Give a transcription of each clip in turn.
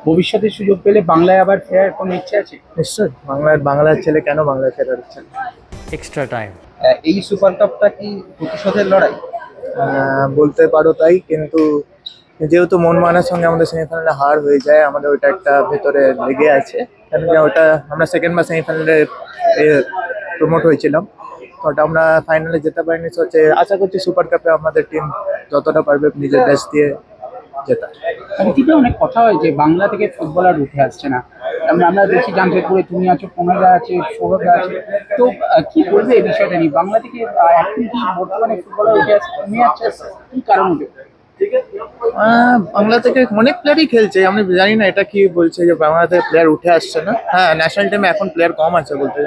ভবিষ্যতে সুযোগ পেলে বাংলায় আবার ফেরার কোনো ইচ্ছে আছে? নিশ্চয় বাংলার বাংলার ছেলে কেন বাংলায় ফেরার ইচ্ছা এক্সট্রা টাইম এই সুপার কাপটা কি প্রতিশোধের লড়াই? আহ, বলতে পারো তাই কিন্তু যেহেতু মন মানের সঙ্গে আমাদের সেমিফাইনালে হার হয়ে যায় আমাদের ওইটা একটা ভেতরে লেগে আছে। কেন ওটা আমরা সেকেন্ড বা সেমিফাইনালে প্রমোট হয়েছিলাম। তো ওটা আমরা ফাইনালে যেতে পারিনি। হচ্ছে আশা করছি সুপার কাপে আমাদের টিম যতটা পারবে নিজের বেস্ট দিয়ে জেতা। অতীতে অনেক কথা হয় যে বাংলা থেকে ফুটবলার উঠে আসছে না? আমরা দেখছি জামশেদপুরে তুমি আছো পনেরো আছে সৌরভরা আছে। তো কি বলবে এই বিষয়টা নিয়ে? বাংলা থেকে এখন কি বর্তমানে ফুটবলার উঠে আসছে, কমে যাচ্ছে কি কারণ হবে? বাংলা থেকে অনেক প্লেয়ারই খেলছে, আমি জানি না এটা কি বলছে যে বাংলা থেকে প্লেয়ার উঠে আসছে না। হ্যাঁ ন্যাশনাল টিমে এখন প্লেয়ার কম আছে বলতে।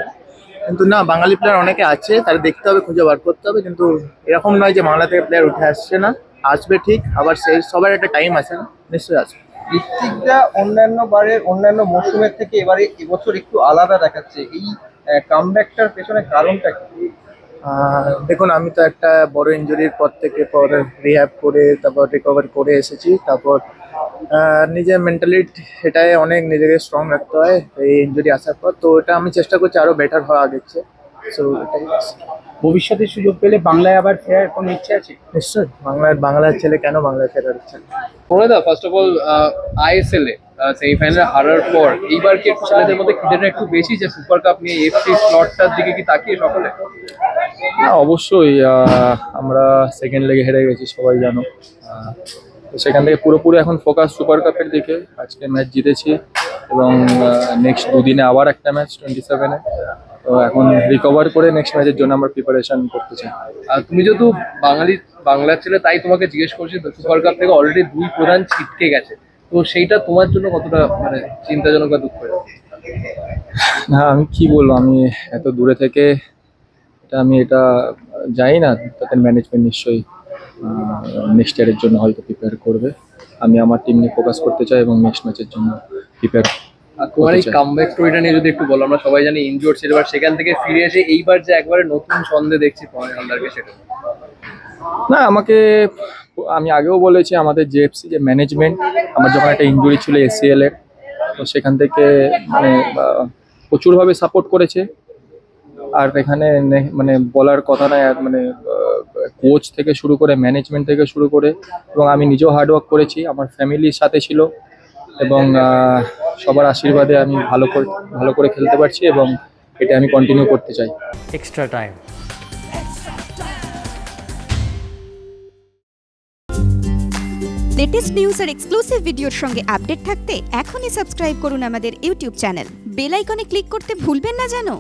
কিন্তু না, বাঙালি প্লেয়ার অনেকে আছে, তার দেখতে হবে, খুঁজে বার করতে হবে, কিন্তু এরকম নয় যে বাংলা থেকে প্লেয়ার উঠে আসছে না। আসবে ঠিক আবার সেই সবার একটা টাইম আছে না নিশ্চয়ই আসবে। ঋত্বিকরা অন্যান্য বারের অন্যান্য মৌসুমের থেকে এবারে এবছর একটু আলাদা দেখাচ্ছে। এই কামব্যাকটার পেছনে কারণটা কি? দেখুন আমি তো একটা বড় ইঞ্জুরির পর থেকে পর রিহ্যাব করে তারপর রিকভার করে এসেছি তারপর নিজের মেন্টালি এটাই অনেক নিজেকে স্ট্রং রাখতে হয় এই ইঞ্জুরি আসার পর। তো এটা আমি চেষ্টা করছি আরও বেটার হওয়া আগের চেয়ে। সো এটাই। ভবিষ্যতে সুযোগ পেলে বাংলায় আবার ফেরার কোনো ইচ্ছে আছে? নিশ্চয়ই। বাংলার বাংলার ছেলে কেন বাংলায় ফেরার ইচ্ছা নেই? প্রণয়দা ফার্স্ট অফ অল আইএসএল এ সেমিফাইনালে হারার পর এইবার কি একটু ছেলেদের মধ্যে খিদেটা একটু বেশি যে সুপার কাপ নিয়ে এফসি স্লটটার দিকে কি তাকিয়ে সকলে? না অবশ্যই আমরা সেকেন্ড লেগে হেরে গেছি সবাই জানো। আহ, তো সেখান থেকে পুরোপুরি এখন ফোকাস সুপার কাপের দিকে। আজকে ম্যাচ জিতেছি এবং নেক্সট দুদিনে আবার একটা ম্যাচ টোয়েন্টি সেভেনে এখন রিকভার করে নেক্সট ম্যাচের জন্য আমরা প্রিপারেশন করতে চাই আর তুমি যেহেতু বাঙালি বাংলার ছেলে তাই তোমাকে জিজ্ঞেস করছি সুপার কাপ থেকে অলরেডি দুই প্রধান ছিটকে গেছে। তো সেইটা তোমার জন্য কতটা মানে চিন্তাজনক বা দুঃখ না আমি কি বলব আমি এত দূরে থেকে এটা আমি এটা জানি না তাদের ম্যানেজমেন্ট নিশ্চয়ই নেক্সট ইয়ারের জন্য হয়তো প্রিপেয়ার করবে। আমি আমার টিম নিয়ে ফোকাস করতে চাই এবং নেক্সট ম্যাচের জন্য প্রিপেয়ার আর তোমার এই। কামব্যাক স্টোরিটা নিয়ে যদি একটু বলো আমরা সবাই জানি ইনজোর ছিল এবার সেখান থেকে ফিরে এসে এইবার যে একবারে নতুন ছন্দে দেখছি প্রণয় হালদারকে সেটা। না আমাকে আমি আগেও বলেছি আমাদের জেএফসি যে ম্যানেজমেন্ট আমার যখন একটা ইঞ্জুরি ছিল এসিএল এর তো সেখান থেকে মানে প্রচুরভাবে সাপোর্ট করেছে। আর এখানে মানে বলার কথা নয় মানে কোচ থেকে শুরু করে ম্যানেজমেন্ট থেকে শুরু করে এবং আমি নিজেও হার্ডওয়ার্ক করেছি আমার ফ্যামিলির সাথে ছিল। এবং সবার আশীর্বাদে আমি ভালো করে ভালো করে খেলতে পারছি এবং এটা আমি কন্টিনিউ করতে চাই। এক্সট্রা টাইম লেটেস্ট নিউজ আর এক্সক্লুসিভ ভিডিওর সঙ্গে আপডেট থাকতে এখনই সাবস্ক্রাইব করুন আমাদের ইউটিউব চ্যানেল বেল আইকনে ক্লিক করতে ভুলবেন না জানো